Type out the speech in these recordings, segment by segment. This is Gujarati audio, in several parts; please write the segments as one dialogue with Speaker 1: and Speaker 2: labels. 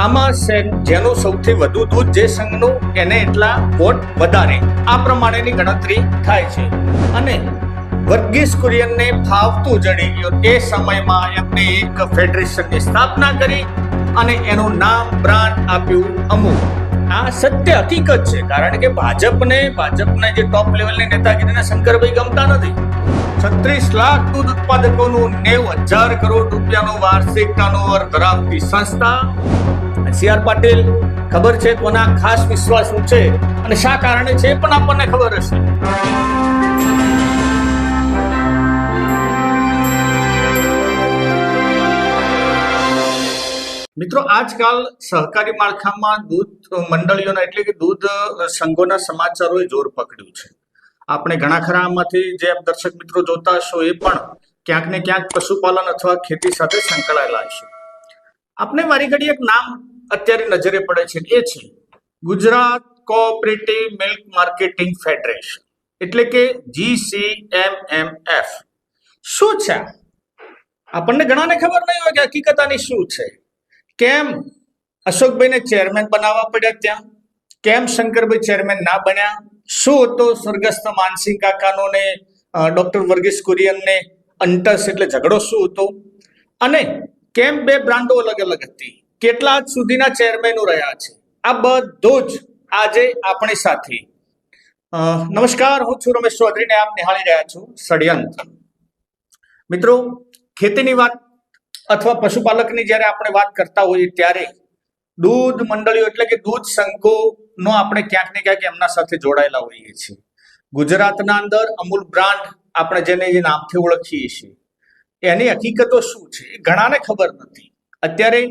Speaker 1: આમાં જેનું સૌથી વધુ દૂધ જે સંઘનું એને એટલા વોટ વધારે. આ પ્રમાણેની ગણતરી થાય છે. અને વર્ગીસ કુરિયનને ફાવતું જડી ગયું. એ સમયમાં એમને એક ફેડરેશનની સ્થાપના કરી અને એનું નામ બ્રાન્ડ આપ્યું અમુક આ સત્ય હકીકત છે, કારણ કે ભાજપને, ભાજપના જે ટોપ લેવલની નેતાગીરીને શંકરભાઈ ગમતા નથી. છત્રીસ લાખ દૂધ ઉત્પાદકોનું નેવ હજાર કરોડ રૂપિયાનું વાર્ષિક ટર્નઓવર ધરાવતી સંસ્થા સી આર પાટીલ ખબર છે કોના ખાસ વિશ્વાસ છે અને શા કારણે છે પણ આપણને ખબર હશે. મિત્રો, આજકાલ સહકારી માળખામાં દૂધ મંડળીઓના એટલે કે દૂધ સંઘોના સમાચારોએ જોર પકડ્યું છે. આપણે ઘણા ખરા આમાંથી જે દર્શક મિત્રો જોતા હશો એ પણ ક્યાંક ને ક્યાંક પશુપાલન અથવા ખેતી સાથે સંકળાયેલા હશે. આપણે વારી ઘડી એક નામ અત્યારે નજરે પડે છે એ છે Gujarat cooperative milk marketing federation એટલે કે જીસીએમએમએફ શું છે? આપણને ઘણાને ખબર નહીં હોય કે હકીકત આની શું છે? કેમ અશોકભાઈને ચેરમેન બનાવવા પડ્યા ત્યાં? કેમ શંકરભાઈ ચેરમેન ના બન્યા? શું હતો સ્વર્ગસ્થ માનસિંહ કાકાનો ને ડોક્ટર વર્ગીસ કુરિયનને અંટસ એટલે ઝઘડો શું હતો? અને કેમ બે બ્રાન્ડો અલગ અલગ હતી? કેટલા સુધીના ચેરમેનો રહ્યા છે? આ બધો જ આજે આપણી સાથે. નમસ્કાર, હું છું રમેશ ચૌધરીને આપ નિહાળી રહ્યા છું ષડયંત્ર. મિત્રો, ખેતીની વાત અથવા પશુપાલકની જ્યારે આપણે વાત કરતા હોઈએ ત્યારે દૂધ મંડળીઓ એટલે કે દૂધ સંઘોનો આપણે ક્યાંક ને ક્યાંક એમના સાથે જોડાયેલા હોઈએ છીએ. ગુજરાતના અંદર અમૂલ બ્રાન્ડ આપણે જેને જે નામથી ઓળખીએ છીએ. એની હકીકતો શું છે એ ઘણાને ખબર નથી. અત્યારે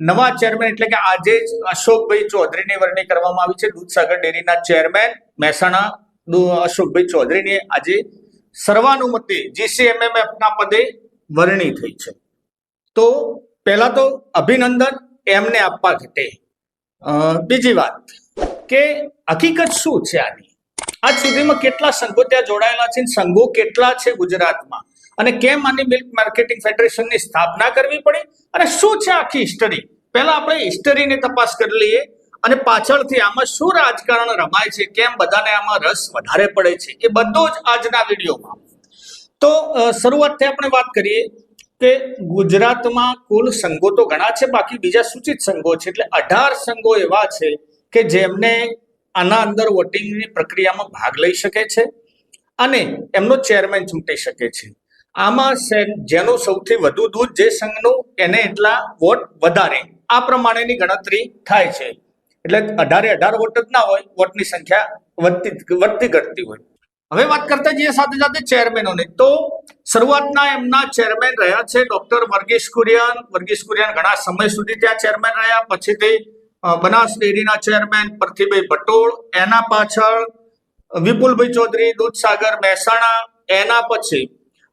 Speaker 1: નવા ચેરમેન એટલે કે આજે જ અશોકભાઈ ચૌધરીની વરણી કરવામાં આવી છે. દૂધસાગર ડેરીના ચેરમેન મહેસાણા અશોકભાઈ ચૌધરીની આજે સર્વાનુમતે જીસીએમએમએફ એફના પદે વરણી થઈ છે. તો પહેલા તો અભિનંદન એમને આપવા ઘટે. બીજી વાત કે હકીકત શું છે આની? આજ સુધીમાં કેટલા સંઘો ત્યાં જોડાયેલા છે સંઘો કેટલા છે ગુજરાતમાં? અને કેમ આની મિલ્ક માર્કેટિંગ ફેડરેશનની સ્થાપના કરવી પડી? અને શું છે આખી હિસ્ટરી પહેલા આપણે હિસ્ટરીની તપાસ કરી લઈએ અને પાછળથી આમાં શું રાજકારણ રમાય છે, કેમ બધાને આમાં રસ વધારે પડે છે, એ બધો જ આજના વિડીયોમાં. તો શરૂઆતથી આપણે વાત કરીએ કે ગુજરાતમાં કુલ સંઘો તો ઘણા છે, બાકી બીજા સૂચિત સંઘો છે, એટલે અઢાર સંઘો એવા છે કે જેમને આના અંદર વોટિંગની પ્રક્રિયામાં ભાગ લઈ શકે છે અને એમનો ચેરમેન ચૂંટી શકે છે. આમાં જેનું સૌથી વધુ દૂધ જે સંઘનું, એને એટલા વોટ વધારે. આ પ્રમાણેની ગણતરી થાય છે. એટલે અઢારે અઢાર વોટ જ ના હોય, વોટની સંખ્યા વધતી વધતી ઘટતી હોય. હવે વાત કરતા જઈએ સાથે સાથે ચેરમેનોની. તો શરૂઆતના એમના ચેરમેન રહ્યા છે ડોક્ટર વર્ગીસ કુરિયન. વર્ગીસ કુરિયન ઘણા સમય સુધી ત્યાં ચેરમેન રહ્યા. પછીથી બનાસ ડેરીના ચેરમેન પરથીભાઈ ભટોળ, એના પાછળ વિપુલભાઈ ચૌધરી, દૂધસાગર મહેસાણા, એના પછી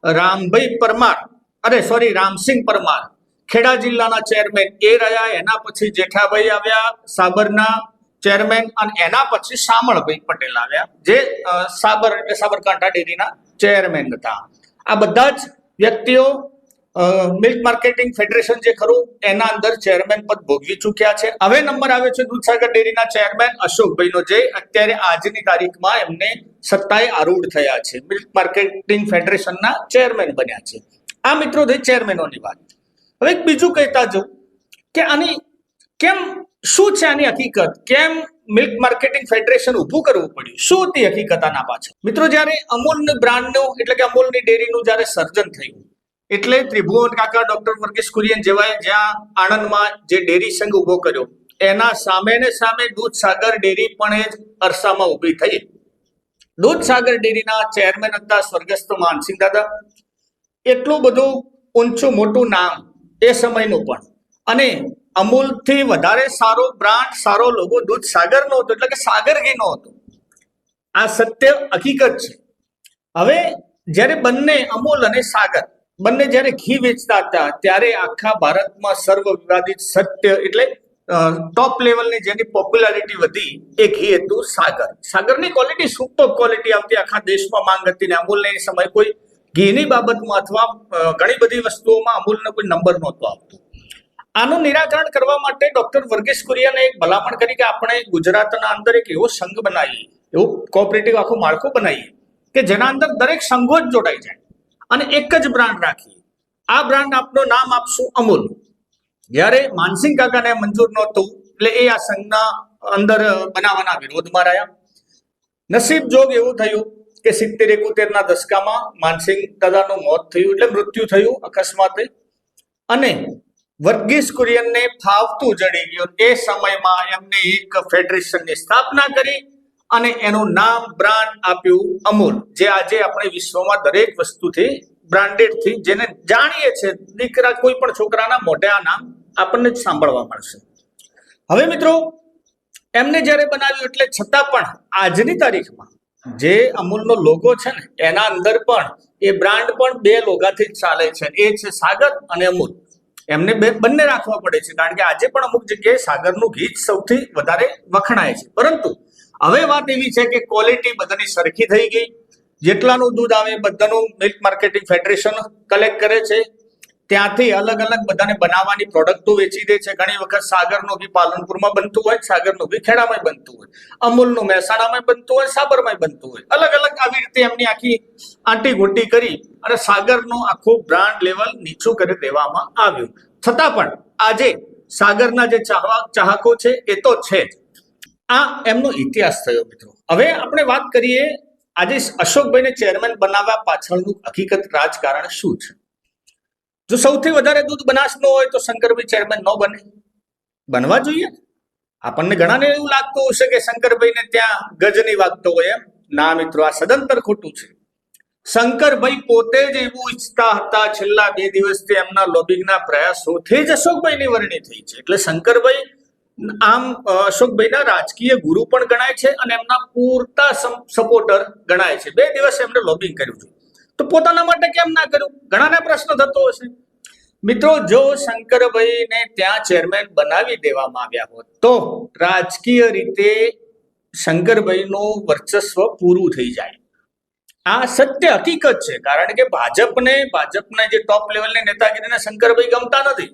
Speaker 1: રામભાઈ પરમાર. અરે સોરી રામસિંહ પરમાર. ખેડા જિલ્લાના ચેરમેન એ રહ્યા. એના પછી જેઠાભાઈ આવ્યા, સાબરના ચેરમેન અને એના પછી શામળભાઈ પટેલ આવ્યા, જે સાબર એટલે સાબરકાંઠા ડેરીના ચેરમેન હતા. આ બધા જ વ્યક્તિઓ મિલ્ક માર્કેટિંગ ફેડરેશન જે ખરું, એના અંદર ચેરમેન પદ ભોગવી ચૂક્યા છે. હવે નંબર આવ્યો છે દૂધસાગર ડેરીના ચેરમેન અશોકભાઈનો જે. અત્યારે આજની તારીખમાં એમને સત્તાએ આરૂઢ થયા છે. મિલ્ક માર્કેટિંગ ફેડરેશનના ચેરમેન બન્યા છે. આ મિત્રો થઈ ચેરમેનોની વાત. હવે એક બીજું કહેતા જાઉં કે આની કેમ શું છે આની હકીકત? કેમ મિલ્ક માર્કેટિંગ ફેડરેશન ઊભું કરવું પડ્યું? શું હતી હકીકત આના પાછળ? મિત્રો, જ્યારે અમૂલની બ્રાન્ડનું, એટલે કે અમૂલની ડેરીનું જ્યારે સર્જન થયું, એટલે ત્રિભુવન કાકા, ડોક્ટર વર્ગીસ કુરિયન જેવાએ જ્યાં આણંદમાં જે ડેરી સંઘ ઊભો કર્યો, એના સામે ને સામે દૂધસાગર ડેરી પણ એ જ અરસામાં ઊભી થઈ. દૂધસાગર ડેરીના ચેરમેન હતા સ્વર્ગસ્થ માનસિંહ દાદા. એટલું બધું ઊંચું મોટું નામ એ સમયનું પણ. અને અમૂલથી વધારે સારો બ્રાન્ડ, સારો લોગો દૂધ સાગર નો હતો એટલે કે સાગર ઘી નો હતો. આ સત્ય હકીકત છે. હવે જ્યારે બંને અમૂલ અને સાગર, બંને જ્યારે ઘી વેચતા હતા, ત્યારે આખા ભારતમાં સર્વ વિવાદિત સત્ય એટલે ટોપ લેવલની જેની પોપ્યુલારિટી વધી, એ ઘી હતું સાગર. સાગરની ક્વોલિટી સુપર ક્વોલિટી આવતી આખા દેશમાં માંગ હતી ને અમૂલને એ સમય કોઈ ઘીની બાબતમાં અથવા ઘણી બધી વસ્તુઓમાં અમૂલનો કોઈ નંબર નહોતો આવતો. આનું નિરાકરણ કરવા માટે ડોક્ટર વર્ગીસ કુરિયાને એક ભલામણ કરી કે આપણે ગુજરાતના અંદર એક એવો સંઘ બનાવીએ, એવું કોઓપરેટિવ આખું માળખું બનાવીએ, કે જેના અંદર દરેક સંઘો જ જોડાઈ જાય અને એક જ બ્રાન્ડ રાખીએ. આ બ્રાન્ડ આપનું નામ આપશું અમૂલ. જ્યારે માનસિંહ કાકાને મંજૂર નહોતું, એટલે એ આ સંઘના અંદર બનાવવાના વિરોધમાં રહ્યા. નસીબ જોગ એવું થયું કે સિત્તેર એકોતેર ના દશકામાં માનસિંહ દાદાનું મોત થયું એટલે મૃત્યુ થયું અકસ્માતે. અને વર્ગીસ કુરિયનને ફાવતું જડી ગયું. એ સમયમાં એમને એક ફેડરેશનની સ્થાપના કરી અને એનું નામ બ્રાન્ડ આપ્યું અમૂલ, જે આજે આપણે વિશ્વમાં દરેક વસ્તુથી બ્રાન્ડેડથી, જેને જાણીએ છીએ દીકરા કોઈ પણ છોકરાના મોઢે આ નામ આપણને જ સાંભળવા મળશે. હવે મિત્રો, એમને જ્યારે બનાવ્યું એટલે છતાં પણ આજની તારીખમાં જે અમૂલનો લોગો છે ને, એના અંદર પણ એ બ્રાન્ડ પણ બે લોગાથી જ ચાલે છે. એ છે સાગર અને અમૂલ. એમને બે, બંને રાખવા પડે છે, કારણ કે આજે પણ અમુક જગ્યાએ સાગરનું ઘી જ સૌથી વધારે વખણાય છે. પરંતુ હવે વાત એવી છે કે ક્વોલિટી બધાની સરખી થઈ ગઈ. જેટલાનું દૂધ આવે બધાનું મિલ્ક માર્કેટિંગ ફેડરેશન કલેક્ટ કરે છે. ત્યાંથી અલગ અલગ બધાને બનાવવાની પ્રોડક્ટો વેચી દે છે. ઘણી વખત સાગરનું ઘી પાલનપુરમાં બનતું હોય, સાગરનું ઘી ખેડામાં બનતું હોય, અમૂલનું મહેસાણામાં બનતું હોય સાબરમાં બનતું હોય. અલગ અલગ આવી રીતે એમની આખી આંટી ગોટી કરી અને સાગરનું આખું બ્રાન્ડ લેવલ નીચું કરી દેવામાં આવ્યું. છતાં પણ આજે સાગરના જે ચાહકો છે, એ તો છે આ એમનો ઇતિહાસ થયો મિત્રો. હવે આપણે વાત કરીએ આજે અશોકભાઈને ચેરમેન બનાવવા પાછળનું હકીકત રાજકારણ શું છે? જો સૌથી વધારે દૂધ બનાસનું હોય તો શંકરભાઈ ચેરમેન ન બને. બનવા જોઈએ. આપણને ઘણાને એવું લાગતું હશે કે શંકરભાઈને ત્યાં ગજની વાગતો હોય એમ. ના મિત્રો, આ સદંતર ખોટું છે. શંકરભાઈ પોતે જ એવું ઈચ્છતા હતા છેલ્લા બે દિવસથી એમના લોબિંગના પ્રયાસોથી જ અશોકભાઈની વરણી થઈ છે. એટલે શંકરભાઈ આમ અશોકભાઈના રાજકીય ગુરુ પણ ગણાય છે અને એમના પૂરતા સપોર્ટર ગણાય છે. બે દિવસ એમને લોબિંગ કર્યું છે. તો પોતાના માટે કેમ ના કર્યું? ઘણાને પ્રશ્ન થતો હશે. મિત્રો, જો શંકરભાઈને ત્યાં ચેરમેન બનાવી દેવામાં આવ્યા હોત, તો રાજકીય રીતે શંકરભાઈનું વર્ચસ્વ પૂરું થઈ જાય. આ સત્ય હકીકત છે, કારણ કે ભાજપને, ભાજપના જે ટોપ લેવલની નેતાગીરીને શંકરભાઈ ગમતા નથી.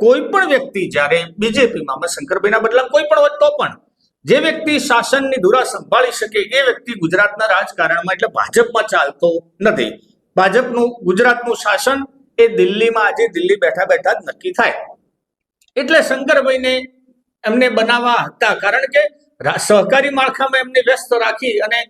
Speaker 1: કોઈ પણ વ્યક્તિ જ્યારે બીજેપીમાં શંકરભાઈના બદલામાં કોઈ પણ હોત તો પણ, જે વ્યક્તિ શાસનની ધુરા સંભાળી શકે, એ વ્યક્તિ ગુજરાતના રાજકારણમાં એટલે ભાજપમાં ચાલતો નથી. ભાજપનું ગુજરાતનું શાસન એ દિલ્હીમાં આજે દિલ્હી બેઠા બેઠા જ નક્કી થાય. એટલે શંકરભાઈને એમને બનાવવા હતા. કારણ કે સહકારી માળખામાં એમને વ્યસ્ત રાખી અને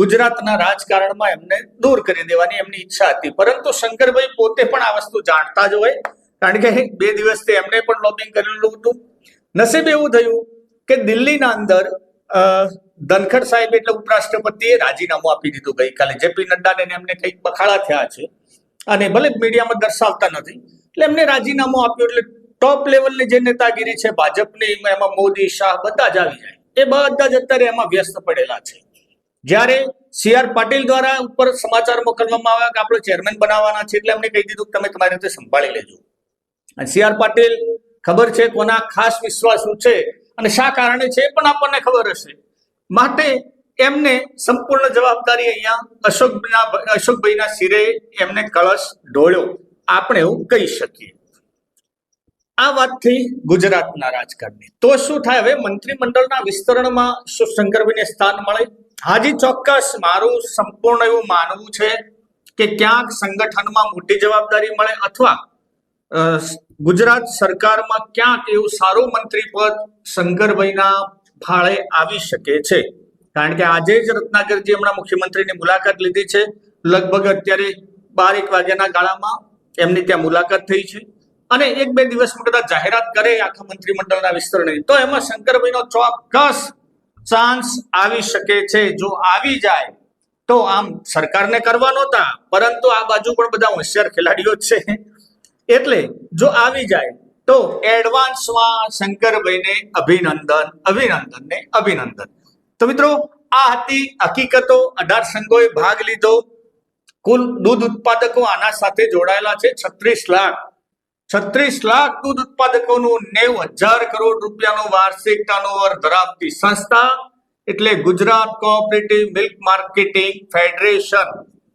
Speaker 1: ગુજરાતના રાજકારણમાં એમને દૂર કરી દેવાની એમની ઈચ્છા હતી. પરંતુ શંકરભાઈ પોતે પણ આ વસ્તુ જાણતા જ હોય. કારણ કે બે દિવસથી એમને પણ લોબિંગ કરેલું હતું. નસીબ એવું થયું કે દિલ્હીના અંદર ધનખડ સાહેબ એટલે ઉપરાષ્ટ્રપતિએ રાજીનામું આપી દીધું ગઈકાલે. જેપી નડ્ડાને એમને કંઈક બખાડા થયા છે. અને ભલે મીડિયામાં દર્શાવતા નથી, એટલે એમને રાજીનામું આપ્યું એટલે ટોપ લેવલની જે નેતાગીરી છે, ભાજપની, એમાં મોદી, શાહ બધા જ આવી જાય. એ બધા જ અત્યારે એમાં વ્યસ્ત પડેલા છે. જ્યારે સી આર પાટીલ દ્વારા ઉપર સમાચાર મોકલવામાં આવ્યા કે આપણે ચેરમેન બનાવવાના છે, એટલે એમને કહી દીધું કે તમે તમારી રીતે સંભાળી લેજો. અને સી આર પાટીલ, ખબર છે કોના ખાસ વિશ્વાસુ છે અને શા કારણે છે એ પણ આપણને ખબર હશે. માટે એમને સંપૂર્ણ જવાબદારી અહીંયા અશોકના અશોકભાઈના શિરે એમને કળશ ઢોળ્યો. આપણે એવું કહી શકીએ. આ વાત થઈ ગુજરાતના રાજકારણની તો શું થાય? હવે મંત્રીમંડળના વિસ્તરણમાં શું શંકરભાઈને સ્થાન મળે. હાજી ચોક્કસ મારું સંપૂર્ણ એવું માનવું છે કે ક્યાંક સંગઠનમાં મોટી જવાબદારી મળે અથવા ગુજરાત સરકારમાં ક્યાંક એવું સારું મંત્રી પદ શંકરભાઈના ફાળે આવી શકે છે. કારણ કે આજે જ રત્નાકરજી હમણાં મુખ્યમંત્રીની મુલાકાત લીધી છે. લગભગ અત્યારે બાર એક વાગ્યાના ગાળામાં એમની ત્યાં મુલાકાત થઈ છે. અને એક બે દિવસમાં કદાચ જાહેરાત કરે આખા મંત્રીમંડળના વિસ્તરણની. તો એમાં શંકરભાઈનો ચોક્કસ ચાન્સ આવી શકે છે. જો આવી જાય તો આમ સરકારને કરવા નહોતા, પરંતુ આ બાજુ પણ બધા હોશિયાર ખેલાડીઓ છે. એટલે જો આવી જાય તો એડવાન્સમાં શંકરભાઈને અભિનંદન અભિનંદન ને અભિનંદન. તો મિત્રો, આ હતી હકીકતો. અઢાર સંઘોએ ભાગ લીધો. કુલ દૂધ ઉત્પાદકો આના સાથે જોડાયેલા છે છત્રીસ લાખ. છત્રીસ લાખ દૂધ ઉત્પાદકોનું નેવ હજાર કરોડ રૂપિયાનું વાર્ષિક ટર્નઓવર ધરાવતી સંસ્થા એટલે Gujarat cooperative milk marketing federation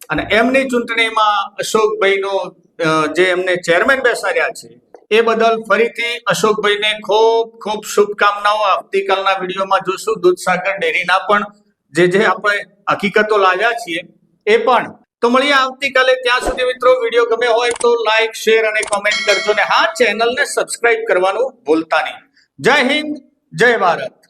Speaker 1: અને એમની ચૂંટણીમાં અશોકભાઈનો જે એમને ચેરમેન બેસાડ્યા છે એ બદલ ફરીથી અશોકભાઈને ખૂબ ખૂબ શુભકામનાઓ. આવતીકાલના વિડીયોમાં જોશું દૂધસાગર ડેરીના પણ જે જે આપણે હકીકતો લાવ્યા છીએ એ પણ. તો મળીએ આવતીકાલે. ત્યાં સુધી મિત્રો, વીડિયો ગમે હોય તો લાઈક, શેર અને કોમેન્ટ કરજો ને હા, ચેનલને સબસ્ક્રાઇબ કરવાનું ભૂલતા નહીં. જય હિન્દ, જય ભારત.